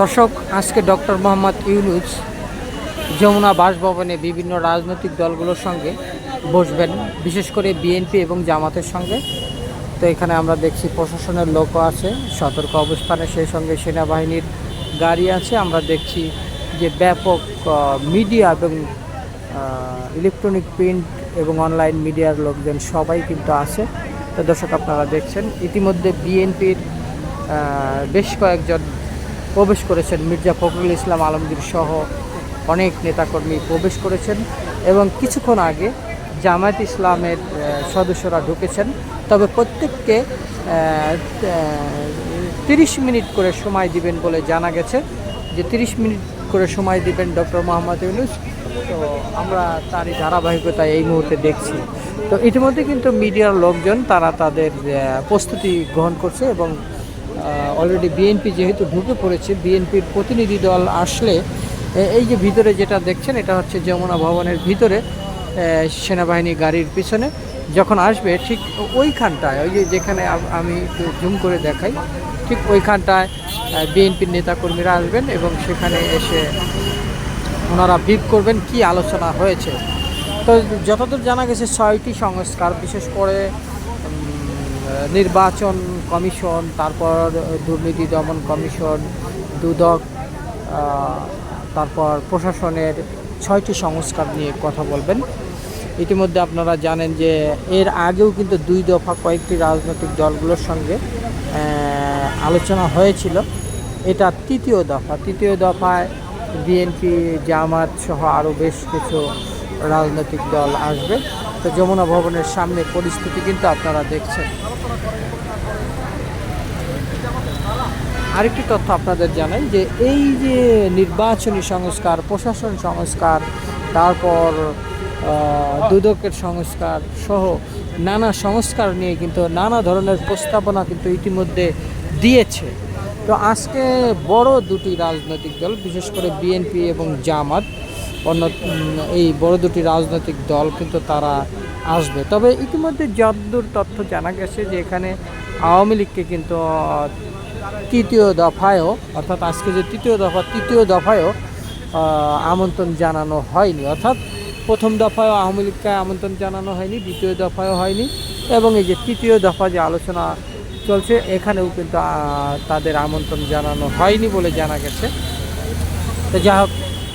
দর্শক, আজকে ডক্টর মোহাম্মদ ইউনুস যমুনা বাসভবনে বিভিন্ন রাজনৈতিক দলগুলোর সঙ্গে বসবেন, বিশেষ করে বিএনপি এবং জামাতের সঙ্গে। তো এখানে আমরা দেখছি প্রশাসনের লোকও আছে, সতর্ক অবস্থানে সেই সঙ্গে সেনাবাহিনীর গাড়ি আছে। আমরা দেখছি যে ব্যাপক মিডিয়া এবং ইলেকট্রনিক প্রিন্ট এবং অনলাইন মিডিয়ার লোকজন সবাই কিন্তু আছে। তো দর্শক, আপনারা দেখছেন, ইতিমধ্যে বিএনপির বেশ কয়েকজন প্রবেশ করেছেন মির্জা ফখরুল ইসলাম আলমগীর সহ অনেক নেতাকর্মী প্রবেশ করেছেন এবং কিছুক্ষণ আগে জামায়াত ইসলামের সদস্যরা ঢুকেছেন। তবে প্রত্যেককে তিরিশ মিনিট করে সময় দিবেন বলে জানা গেছে যে তিরিশ মিনিট করে সময় দিবেন ডক্টর মোহাম্মদ ইউনুস। তো আমরা তারই ধারাবাহিকতা এই মুহূর্তে দেখছি। তো ইতিমধ্যে কিন্তু মিডিয়ার লোকজন, তারা তাদের প্রস্তুতি গ্রহণ করছে এবং অলরেডি বিএনপি যেহেতু ঢুকে পড়েছে বিএনপির প্রতিনিধি দল আসলে এই যে ভিতরে যেটা দেখছেন, এটা হচ্ছে যমুনা ভবনের ভিতরে সেনাবাহিনী গাড়ির পিছনে। যখন আসবে, ঠিক ওইখানটায়, ওই যে যেখানে আমি জুম করে দেখাই, ঠিক ওইখানটায় বিএনপির নেতাকর্মীরা আসবেন এবং সেখানে এসে ওনারা বিপ করবেন কি আলোচনা হয়েছে। তো যতদূর জানা গেছে, ছয়টি সংস্কার, বিশেষ করে নির্বাচন কমিশন, তারপর দুর্নীতি দমন কমিশন, দুদক তারপর প্রশাসনের ছয়টি সংস্কার নিয়ে কথা বলবেন। ইতিমধ্যে আপনারা জানেন যে এর আগেও কিন্তু দুই দফা কয়েকটি রাজনৈতিক দলগুলোর সঙ্গে আলোচনা হয়েছিল। এটা তৃতীয় দফা। তৃতীয় দফায় বিএনপি, জামাত সহ আরও বেশ কিছু রাজনৈতিক দল আসবে। তো যমুনা ভবনের সামনে পরিস্থিতি কিন্তু আপনারা দেখছেন। আরেকটি তথ্য আপনাদের জানাই যে এই যে নির্বাচনী সংস্কার, প্রশাসন সংস্কার, তারপর দুদকের সংস্কার সহ নানা সংস্কার নিয়ে কিন্তু নানা ধরনের প্রস্তাবনা কিন্তু ইতিমধ্যে দিয়েছে। তো আজকে বড় দুটি রাজনৈতিক দল, বিশেষ করে বিএনপি এবং জামাত অন্য এই বড় দুটি রাজনৈতিক দল কিন্তু তারা আসবে। তবে ইতিমধ্যে যদ্দূর তথ্য জানা গেছে যে এখানে আওয়ামী লীগকে কিন্তু তৃতীয় দফায়ও, অর্থাৎ আজকে যে তৃতীয় দফা, তৃতীয় দফায়ও আমন্ত্রণ জানানো হয়নি। অর্থাৎ প্রথম দফায়ও আওয়ামী লীগকে আমন্ত্রণ জানানো হয়নি, দ্বিতীয় দফায়ও হয়নি, এবং এই যে তৃতীয় দফা যে আলোচনা চলছে, এখানেও কিন্তু তাদের আমন্ত্রণ জানানো হয়নি বলে জানা গেছে। তো যা হোক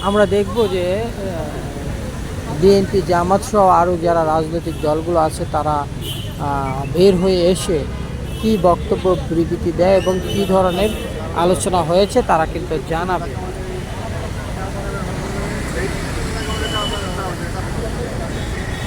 আমরা দেখব যে বিএনপি, জামাত সহ আরও যারা রাজনৈতিক দলগুলো আছে, তারা বের হয়ে এসে কি বক্তব্য, বিবৃতি দেয় এবং কি ধরনের আলোচনা হয়েছে, তারা কিন্তু জানাবে।